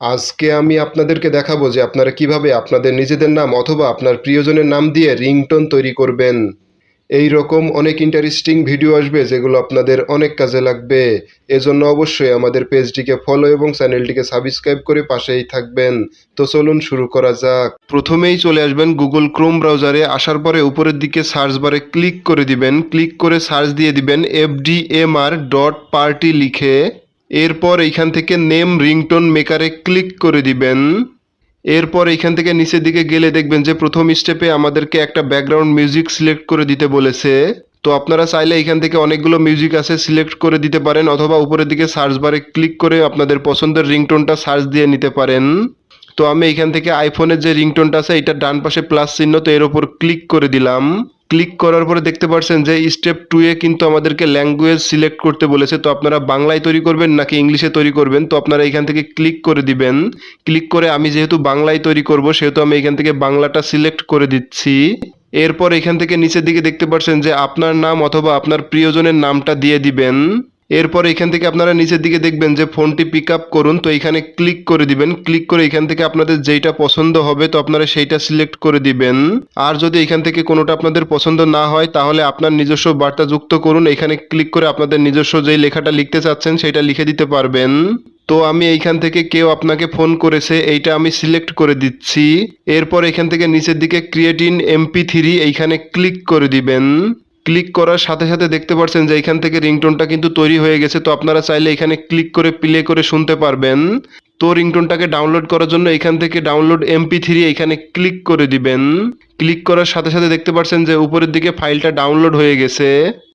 আজকে আমি আপনাদেরকে দেখাবো যে আপনারা কীভাবে আপনাদের নিজেদের নাম অথবা আপনার প্রিয়জনের নাম দিয়ে রিংটোন তৈরি করবেন। এই রকম অনেক ইন্টারেস্টিং ভিডিও আসবে যেগুলো আপনাদের অনেক কাজে লাগবে। এজন্য অবশ্যই আমাদের পেজটিকে ফলো এবং চ্যানেলটিকে সাবস্ক্রাইব করে পাশেই থাকবেন। তো চলুন শুরু করা যাক। প্রথমেই চলে আসবেন গুগল ক্রোম ব্রাউজারে আসার পরে উপরের দিকে সার্চ বারে ক্লিক করে দিবেন। ক্লিক করে সার্চ দিয়ে দিবেন এফডিএমআর ডট পার্টি লিখে। এরপর এইখান থেকে নেম রিংটোন মেকারে ক্লিক করে দিবেন। এরপর এইখান থেকে নিচের দিকে গেলে দেখবেন যে প্রথম স্টেপে আমাদেরকে একটা ব্যাকগ্রাউন্ড মিউজিক সিলেক্ট করে দিতে বলেছে। তো আপনারা চাইলে এখান থেকে অনেকগুলো মিউজিক আছে সিলেক্ট করে দিতে পারেন অথবা উপরের দিকে সার্চ বারে ক্লিক করে আপনাদের পছন্দের রিংটোনটা সার্চ দিয়ে নিতে পারেন। তো আমি এখান থেকে আইফোনের যে রিংটোনটা আছে, এটা ডান পাশে প্লাস চিহ্ন, তো এর উপর ক্লিক করে দিলাম। ক্লিক করার পরে দেখতে পাচ্ছেন যে স্টেপ টু এ কিন্তু আমাদেরকে ল্যাঙ্গুয়েজ সিলেক্ট করতে বলেছে। তো আপনারা বাংলায় তৈরি করবেন নাকি ইংলিশে তৈরি করবেন? তো আপনারা এখান থেকে ক্লিক করে দিবেন। ক্লিক করে আমি যেহেতু বাংলায় তৈরি করব, সেহেতু আমি এখান থেকে বাংলাটা সিলেক্ট করে দিচ্ছি। এরপর এখান থেকে নিচের দিকে দেখতে পাচ্ছেন যে আপনার নাম অথবা আপনার প্রিয়জনের নামটা দিয়ে দিবেন। এরপর এখান থেকে আপনারা নিচের দিকে দেখবেন যে ফোনটি পিক করুন। তো এখানে ক্লিক করে দিবেন। ক্লিক করে এখান থেকে আপনাদের যেইটা পছন্দ হবে, তো আপনারা সেইটা সিলেক্ট করে দিবেন। আর যদি এখান থেকে কোনোটা আপনাদের পছন্দ না হয়, তাহলে আপনার নিজস্ব বার্তা যুক্ত করুন। এখানে ক্লিক করে আপনাদের নিজস্ব যেই লেখাটা লিখতে চাচ্ছেন সেটা লিখে দিতে পারবেন। তো আমি এইখান থেকে কেউ আপনাকে ফোন করেছে, এইটা আমি সিলেক্ট করে দিচ্ছি। এরপর এখান থেকে নিচের দিকে ক্রিয়েট ইন এমপি থ্রি এইখানে ক্লিক করে দিবেন। ক্লিক করার সাথে সাথে দেখতে পাচ্ছেন যে এখান থেকে রিংটোনটা কিন্তু তৈরি হয়ে গেছে। তো আপনারা চাইলে এখানে ক্লিক করে প্লে করে শুনতে পারবেন। তো রিংটোনটাকে ডাউনলোড করার জন্য এখান থেকে ডাউনলোড এমপি থ্রি এখানে ক্লিক করে দিবেন। ক্লিক করার সাথে সাথে দেখতে পাচ্ছেন যে উপরের দিকে ফাইলটা ডাউনলোড হয়ে গেছে।